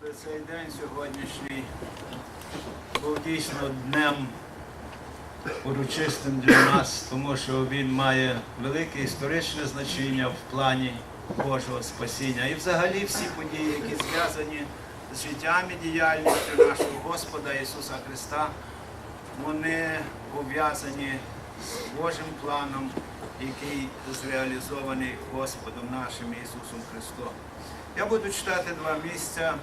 щоб цей день сьогоднішній був дійсно днем урочистим для нас, тому що він має велике історичне значення в плані Божого спасіння. І взагалі всі події, які зв'язані з життям і діяльністю нашого Господа Ісуса Христа, вони пов'язані з Божим планом, який зреалізований Господом нашим Ісусом Христом. Я буду читати два місця.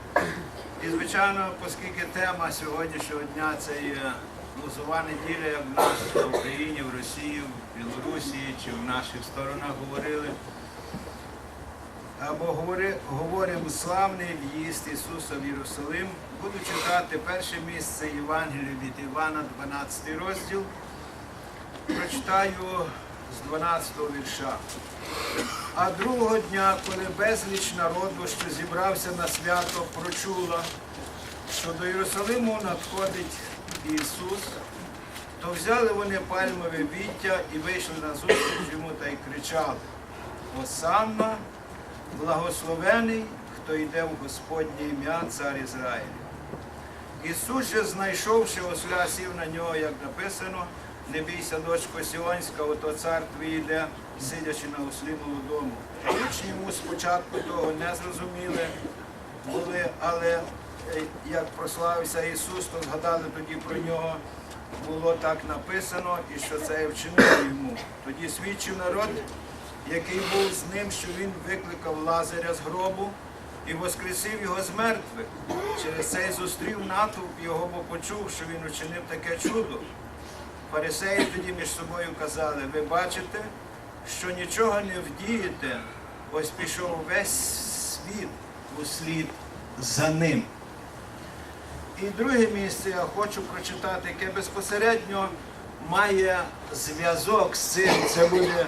І, звичайно, оскільки тема сьогоднішнього дня це є лозова неділя, як в нас в Україні, в Росії, в Білорусі чи в наших сторонах говорили. Або говори, говоримо славний в'їзд Ісуса в Єрусалим. Буду читати перше місце Євангелія від Івана, 12 розділ. Прочитаю з 12 вірша. А другого дня, коли безліч народу, що зібрався на свято, прочула, що до Єрусалиму надходить Ісус, то взяли вони пальмове віття і вийшли на зустріч йому та й кричали: Осанна, благословений, хто йде в Господнє ім'я, цар Ізраїль. Ісус же, знайшовши осля, сів на нього, як написано, не бійся, дочко Сіонська, ото цар твій йде, сидячи на ослі молодому. Учні йому спочатку того не зрозуміли були, але е, як прославився Ісус, то згадали тоді про нього. Було так написано, і що це вчинило йому. Тоді свідчив народ, який був з ним, що він викликав Лазаря з гробу і воскресив його з мертвих. Через це й зустрів натовп його, бо почув, що він учинив таке чудо. Фарисеї тоді між собою казали, ви бачите, що нічого не вдієте, ось пішов весь світ у слід за ним. І друге місце я хочу прочитати, яке безпосередньо має зв'язок з цим. Це буде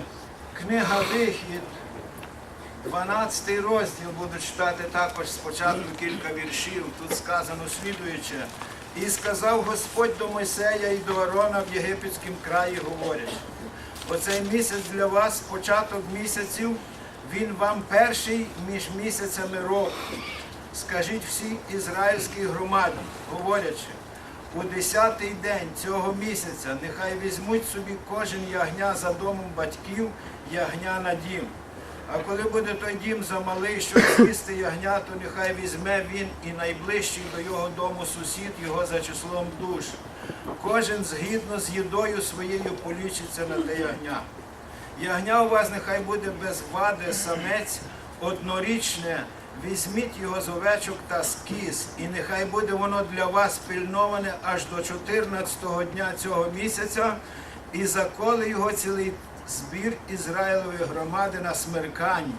книга Вихід, 12 розділ буду читати також спочатку кілька віршів. Тут сказано слідуюче. І сказав Господь до Мойсея і до Арона в єгипетському краї, говорячи, оцей місяць для вас, початок місяців, він вам перший між місяцями року. Скажіть всій ізраїльській громаді, говорячи, у десятий день цього місяця нехай візьмуть собі кожен ягня за домом батьків, ягня на дім. А коли буде той дім замалий, щоб з'їсти ягня, то нехай візьме він і найближчий до його дому сусід його за числом душ. Кожен згідно з їдою своєю полічиться на те ягня. Ягня у вас нехай буде без вади, самець, однорічне, візьміть його з овечок та з кіз, і нехай буде воно для вас пильноване аж до 14-го дня цього місяця, і заколи його цілий збір Ізраїлової громади на смерканні.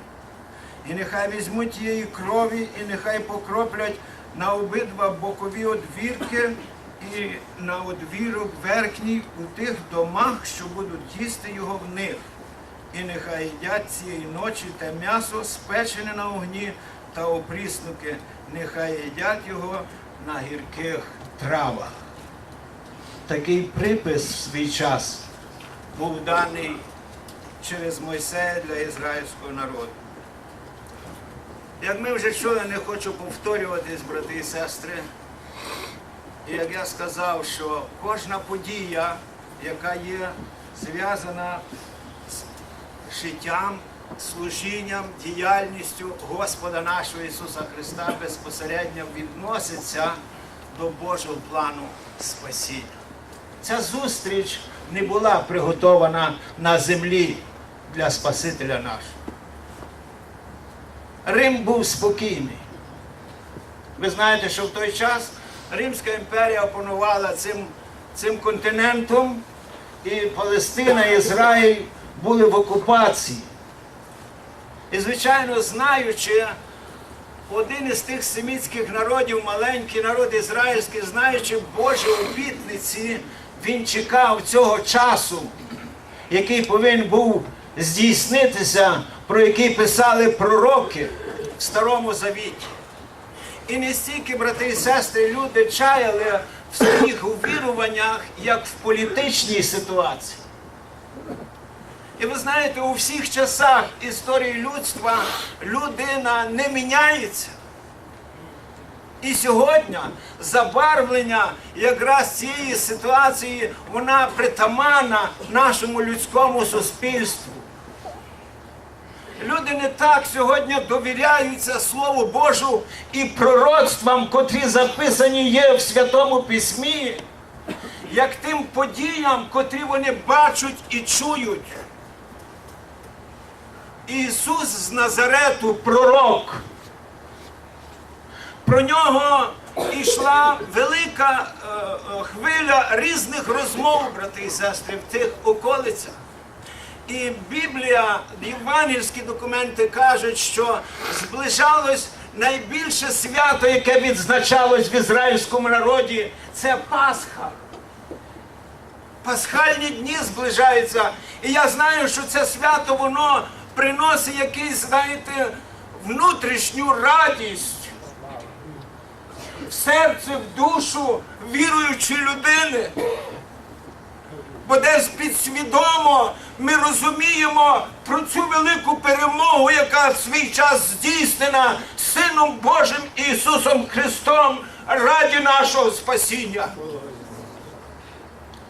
І нехай візьмуть її крові, і нехай покроплять на обидва бокові одвірки і на одвірок верхній у тих домах, що будуть їсти його в них. І нехай їдять цієї ночі те м'ясо, спечене на огні та опріснуки, нехай їдять його на гірких травах. Такий припис в свій час був даний через Мойсея для ізраїльського народу. Як ми вже чули, не хочу повторюватись, брати і сестри. І як я сказав, що кожна подія, яка є зв'язана з життям, служінням, діяльністю Господа нашого Ісуса Христа безпосередньо відноситься до Божого плану спасіння. Ця зустріч не була приготована на землі для Спасителя нашого. Рим був спокійний. Ви знаєте, що в той час Римська імперія опанувала цим, цим континентом, і Палестина, і Ізраїль були в окупації. І, звичайно, знаючи, один із тих семітських народів, маленький народ ізраїльський, знаючи Божі обітниці, він чекав цього часу, який повинен був здійснитися, про який писали пророки в Старому Завіті. І не стільки, брати і сестри, люди чаяли в своїх увіруваннях, як в політичній ситуації. І ви знаєте, у всіх часах історії людства людина не міняється. І сьогодні забарвлення якраз цієї ситуації вона притаманна нашому людському суспільству. Люди не так сьогодні довіряються Слову Божу і пророцтвам, котрі записані є в Святому Письмі, як тим подіям, котрі вони бачать і чують. Ісус з Назарету пророк. Про нього йшла велика е, е, хвиля різних розмов, брати і сестри, в тих околицях. І Біблія, євангельські документи кажуть, що зближалось найбільше свято, яке відзначалось в ізраїльському народі, це Пасха. Пасхальні дні зближаються. І я знаю, що це свято воно приносить якийсь, знаєте, внутрішню радість в серце, в душу віруючої людини. Бо десь підсвідомо ми розуміємо про цю велику перемогу, яка в свій час здійснена Сином Божим Ісусом Христом раді нашого спасіння.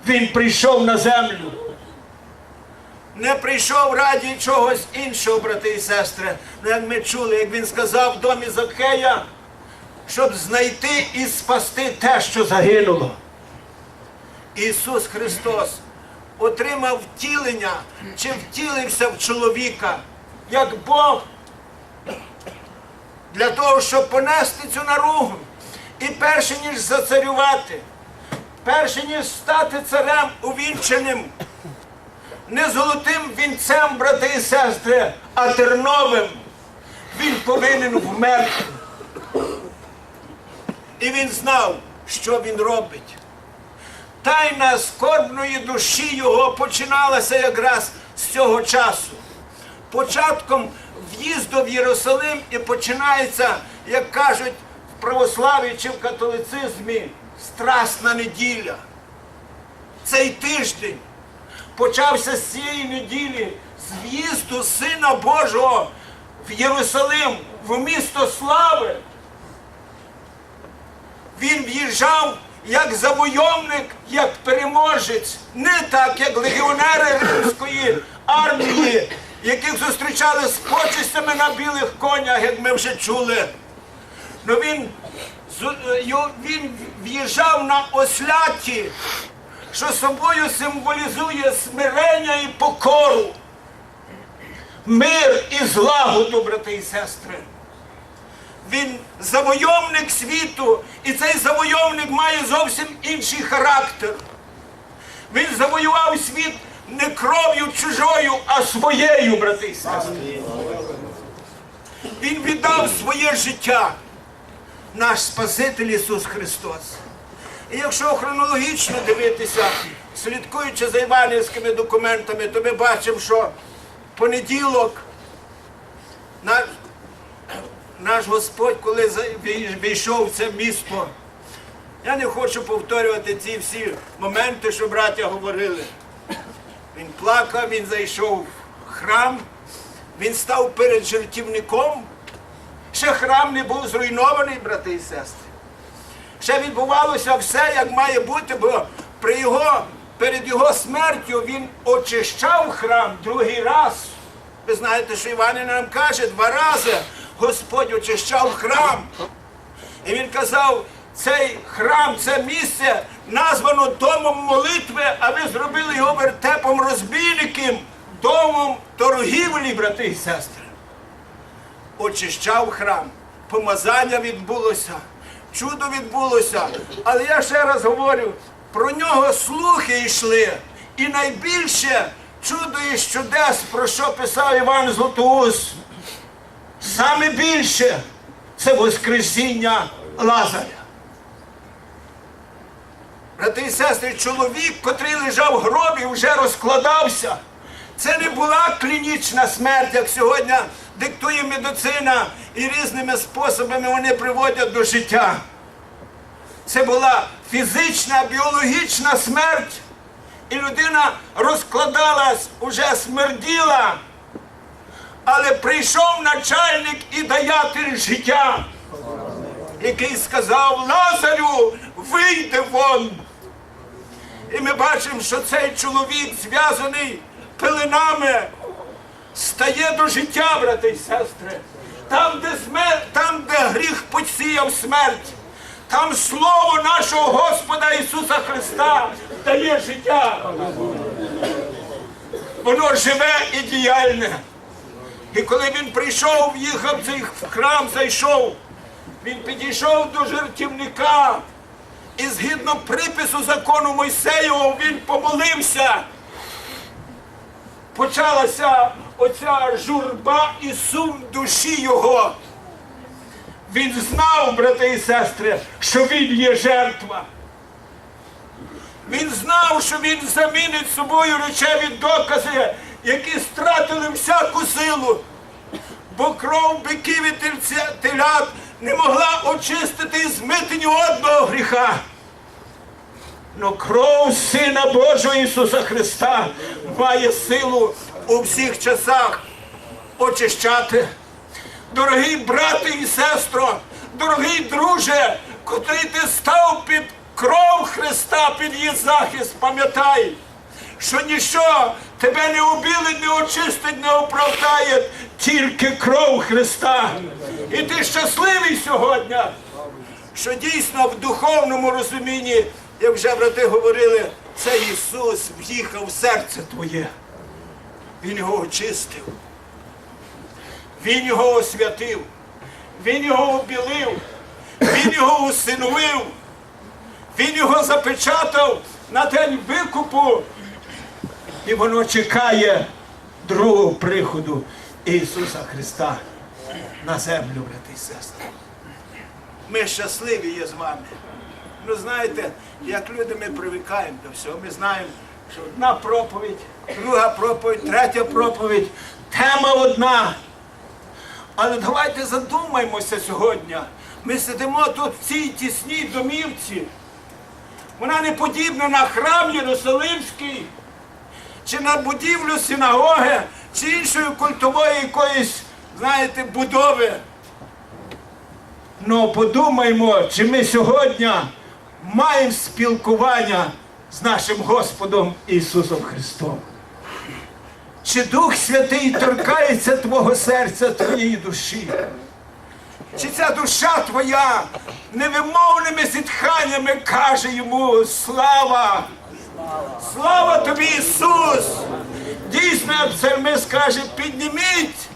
Він прийшов на землю. Не прийшов раді чогось іншого, брати і сестри. Як ми чули, як він сказав в домі Закхея, щоб знайти і спасти те, що загинуло. Ісус Христос отримав втілення чи втілився в чоловіка, як Бог, для того, щоб понести цю наругу. І перше ніж зацарювати, перше ніж стати царем увінченим, не золотим вінцем, брати і сестри, а терновим, він повинен вмерти. І він знав, що він робить. Тайна скорбної душі його починалася якраз з цього часу. Початком в'їзду в Єрусалим і починається, як кажуть в православі чи в католицизмі, страсна неділя. Цей тиждень почався з цієї неділі, з в'їзду Сина Божого в Єрусалим, в місто слави. Він в'їжджав як завойовник, як переможець, не так, як легіонери римської армії, яких зустрічали з почестями на білих конях, як ми вже чули. Ну він, він в'їжджав на осляті, що собою символізує смирення і покору, мир і злагоду, брати і сестри. Він завойовник світу, і цей завойовник має зовсім інший характер. Він завоював світ не кров'ю чужою, а своєю, брати і сестри. Він віддав своє життя, наш Спаситель Ісус Христос. І якщо хронологічно дивитися, слідкуючи за іванівськими документами, то ми бачимо, що понеділок наш Господь, коли війшов в це місто, я не хочу повторювати ці всі моменти, що браття говорили. Він плакав, він зайшов в храм, він став перед жертівником. Ще храм не був зруйнований, брати і сестри. Ще відбувалося все, як має бути, бо при його, перед його смертю він очищав храм другий раз. Ви знаєте, що Іван нам каже, два рази Господь очищав храм. І він казав, цей храм, це місце названо домом молитви, а ви зробили його вертепом розбійників, домом торгівлі, брати і сестри. Очищав храм, помазання відбулося, чудо відбулося. Але я ще раз говорю, про нього слухи йшли. І найбільше чудо і чудес, про що писав Іван Златоус, саме більше це Воскресіння Лазаря. Брати і сестри, чоловік, котрий лежав в гробі, вже розкладався. Це не була клінічна смерть, як сьогодні диктує медицина і різними способами вони приводять до життя. Це була фізична, біологічна смерть. І людина розкладалась, уже смерділа. Але прийшов начальник і даятель життя. який сказав Лазарю, вийди вон. І ми бачимо, що цей чоловік зв'язаний пеленами, стає до життя, брати і сестри. Там, де смерть, там, де гріх посіяв смерть, там слово нашого Господа Ісуса Христа дає життя. Воно живе і діяльне. І коли він прийшов, їхав в храм, зайшов, він підійшов до жертівника. І згідно припису закону Мойсеєвого він помолився. Почалася оця журба і сум душі його. Він знав, брати і сестри, що він є жертва. Він знав, що він замінить собою речеві докази, які стратили всяку силу. Бо кров биків і телят не могла очистити і змити ні одного гріха. Но кров Сина Божого Ісуса Христа має силу у всіх часах очищати. Дорогий брате і сестро, дорогий друже, котрий ти став під кров Христа, під її захист, пам'ятай, що ніщо тебе не обілить, не очистить, не оправдає, тільки кров Христа. І ти щасливий сьогодні, що дійсно в духовному розумінні, як вже брати говорили, це Ісус в'їхав в серце твоє. Він його очистив. Він його освятив, він його обілив, він його усиновив, він його запечатав на день викупу. І воно чекає другого приходу Ісуса Христа на землю, брати і сестри. Ми щасливі є з вами. Ну знаєте, як люди ми привикаємо до всього. Ми знаємо, що одна проповідь, друга проповідь, третя проповідь, тема одна. Але давайте задумаємося сьогодні. Ми сидимо тут в цій тісній домівці. Вона не подібна на храм Єрусалимський, чи на будівлю синагоги, чи іншої культової якоїсь, знаєте, будови. Ну подумаймо, чи ми сьогодні маємо спілкування з нашим Господом Ісусом Христом. Чи Дух Святий торкається твого серця, твоєї душі? Чи ця душа твоя невимовними зітханнями каже йому слава! Слава тобі, Ісус! Дійсно, псалмист каже, підніміть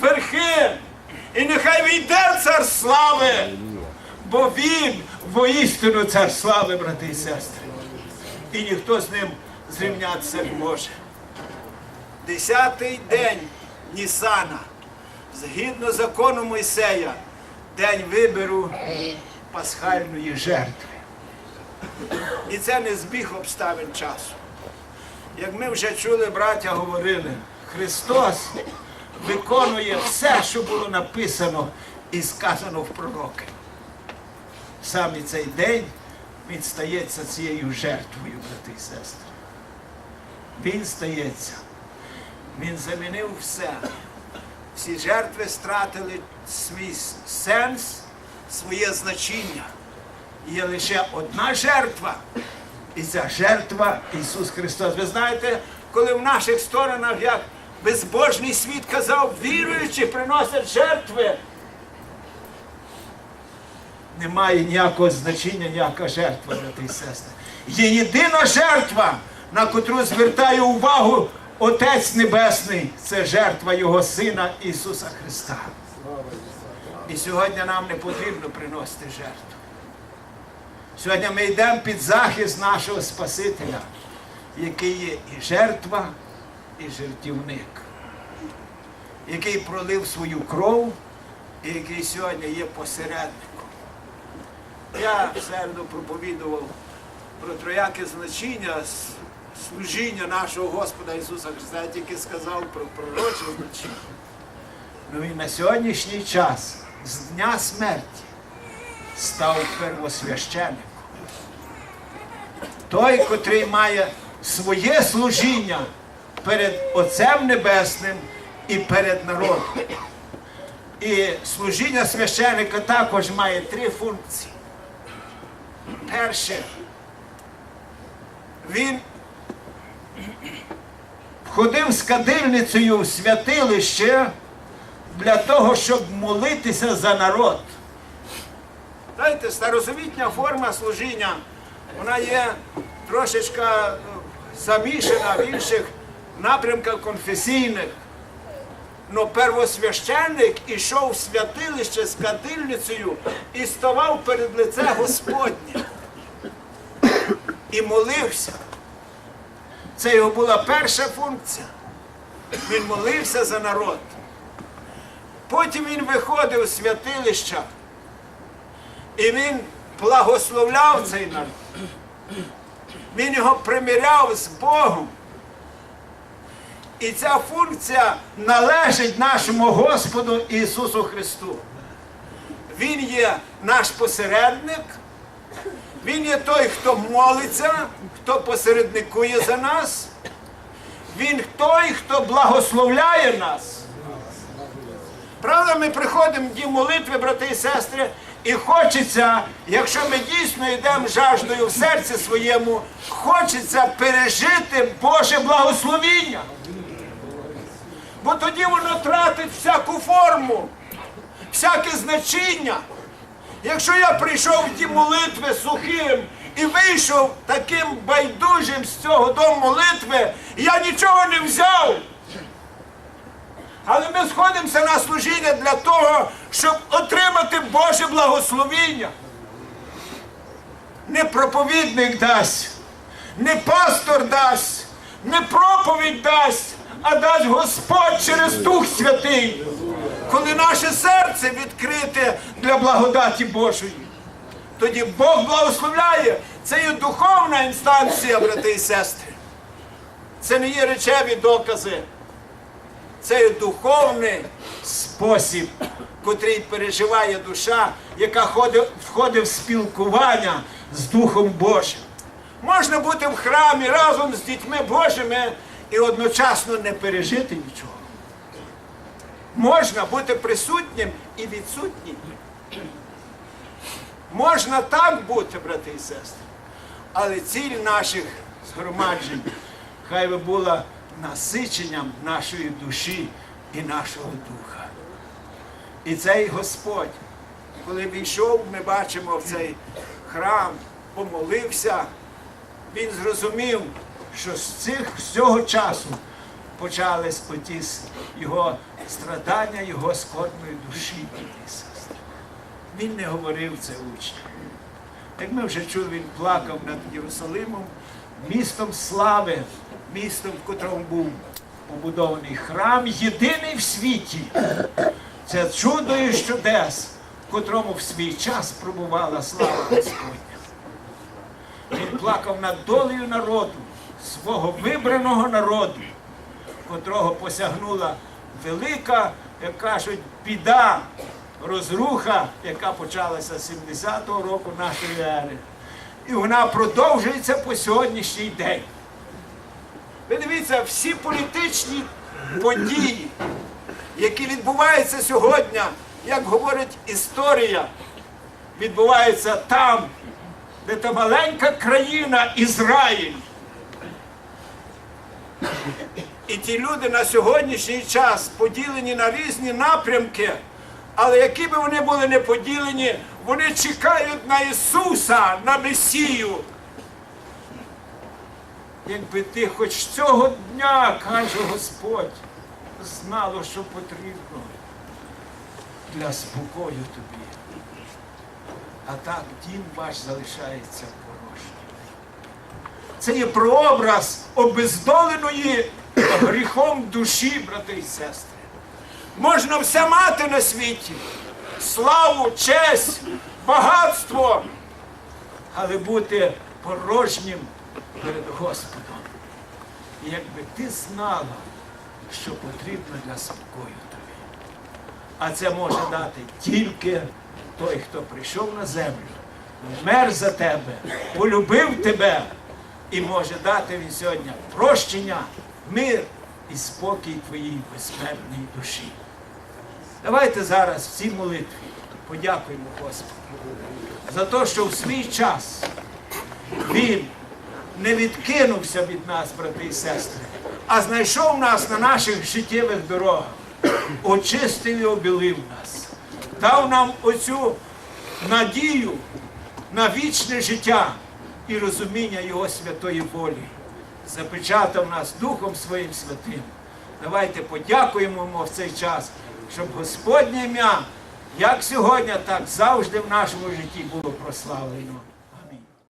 верхи, і нехай війде цар слави, бо він воістину цар слави, брати і сестри. І ніхто з ним зрівнятися не може. Десятий день Нісана, згідно закону Мойсея, день вибору пасхальної жертви. І це не збіг обставин часу. Як ми вже чули, браття говорили, Христос виконує все, що було написано і сказано в пророки. Саме цей день він стається цією жертвою, брати і сестри. Він стається. Він замінив все. Всі жертви стратили свій сенс, своє значення. Є лише одна жертва. І ця жертва Ісус Христос. Ви знаєте, коли в наших сторонах, як безбожний світ казав, віруючи, приносять жертви. Немає ніякого значення, ніяка жертва, брати і сестри. Є єдина жертва, на котру звертає увагу Отець Небесний. Це жертва Його Сина Ісуса Христа. І сьогодні нам не потрібно приносити жертву. Сьогодні ми йдемо під захист нашого Спасителя, який є і жертва, і жертівник, який пролив свою кров і який сьогодні є посередником. Я в середу проповідував про трояке значення служіння нашого Господа Ісуса Христа. Я тільки сказав про пророче значення. Ну і на сьогоднішній час, з дня смерті, став первосвященником. Той, котрий має своє служіння перед Отцем Небесним і перед народом. І служіння священика також має три функції. Перше, він ходив з кадильницею в святилище для того, щоб молитися за народ. Знаєте, старозавітня форма служіння, вона є трошечка е, замішана в інших напрямках конфесійних. Но первосвященник ішов в святилище з кадильницею і ставав перед лице Господнє. І молився. Це його була перша функція. Він молився за народ. Потім він виходив з святилища і він благословляв цей народ. Він його примиряв з Богом. І ця функція належить нашому Господу Ісусу Христу. Він є наш посередник, Він є той, хто молиться, хто посередникує за нас. Він той, хто благословляє нас. Правда, ми приходимо в дім молитви, брати і сестри, і хочеться, якщо ми дійсно йдемо жаждою в серці своєму, хочеться пережити Боже благословіння. Бо тоді воно тратить всяку форму, всяке значення. Якщо я прийшов в дім молитви сухим і вийшов таким байдужим з цього дому молитви, я нічого не взяв. Але ми сходимося на служіння для того, щоб отримати Боже благословіння. Не проповідник дасть, не пастор дасть, не проповідь дасть, а дасть Господь через Дух Святий, коли наше серце відкрите для благодаті Божої. Тоді Бог благословляє. Це є духовна інстанція, брати і сестри. Це не є речеві докази. Це духовний спосіб, котрий переживає душа, яка входить в спілкування з Духом Божим. Можна бути в храмі разом з дітьми Божими і одночасно не пережити нічого. Можна бути присутнім і відсутнім. Можна так бути, брати і сестри. Але ціль наших згромаджень хай би була насиченням нашої душі і нашого духа. І цей Господь, коли війшов, ми бачимо в цей храм, помолився, він зрозумів, що з, цих, з цього часу почались оті його страдання, його скорбної душі. Він не говорив це учням. Як ми вже чули, він плакав над Єрусалимом, містом слави, містом, в котрому був побудований храм, єдиний в світі. Це чудо і чудес, в котрому в свій час пробувала слава Господня. Він плакав над долею народу, свого вибраного народу, котрого посягнула велика, як кажуть, біда, розруха, яка почалася з 70-го року нашої ери. І вона продовжується по сьогоднішній день. Ви дивіться, всі політичні події, які відбуваються сьогодні, як говорить історія, відбуваються там, де та маленька країна Ізраїль. І ті люди на сьогоднішній час поділені на різні напрямки, але які би вони були не поділені, вони чекають на Ісуса, на Месію. Якби ти хоч цього дня, каже Господь, знало, що потрібно для спокою тобі. А так дім ваш залишається порожнім. Це є прообраз обездоленої гріхом душі, брати і сестри. Можна все мати на світі. Славу, честь, багатство, але бути порожнім перед Господом. І якби ти знала, що потрібно для спокою тобі. А це може дати тільки той, хто прийшов на землю, вмер за тебе, полюбив тебе і може дати він сьогодні прощення, мир і спокій твоїй безсмертній душі. Давайте зараз в цій молитві подякуємо Господу за те, що в свій час Він не відкинувся від нас, брати і сестри, а знайшов нас на наших життєвих дорогах, очистив і обілив нас, дав нам оцю надію на вічне життя і розуміння Його святої волі, запечатав нас Духом Своїм Святим. Давайте подякуємо йому в цей час, щоб Господнє ім'я, як сьогодні, так завжди в нашому житті було прославлено.